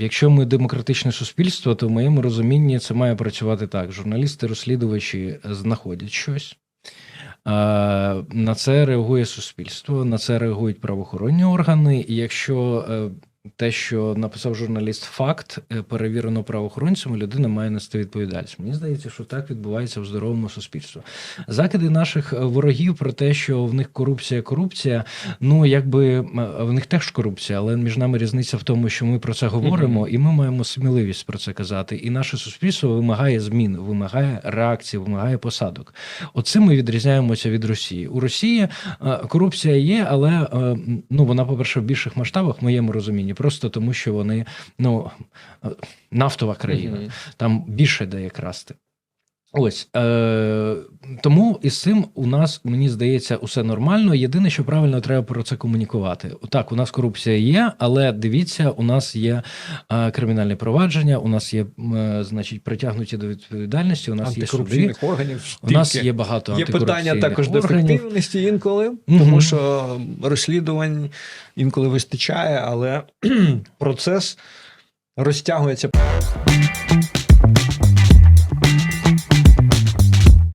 Якщо ми демократичне суспільство, то в моєму розумінні це має працювати так: журналісти-розслідувачі знаходять щось. На це реагує суспільство, на це реагують правоохоронні органи. І якщо е, те, що написав журналіст, факт е, перевірено правоохоронцями, людина має нести відповідальність. Мені здається, що так відбувається в здоровому суспільстві. Закиди наших е, ворогів про те, що в них корупція, корупція. Ну якби в них теж корупція, але між нами різниця в тому, що ми про це говоримо, і ми маємо сміливість про це казати. І наше суспільство вимагає змін, вимагає реакції, вимагає посадок. Оцим ми відрізняємося від Росії. У Росії е, корупція є, але е, ну вона, по-перше, в більших масштабах, в моєму розумінні, просто тому, що вони ну е, нафтова країна, Мгм. там більше дає красти. Ось е, тому із цим у нас мені здається усе нормально. Єдине, що правильно треба про це комунікувати. Так, у нас корупція є, але дивіться, у нас є е, кримінальне провадження, у нас є, е, значить, притягнуті до відповідальності. У нас є суди, органів. у нас є багато Є питання також до ефективності інколи, Мгм. тому що розслідувань інколи вистачає, але процес розтягується.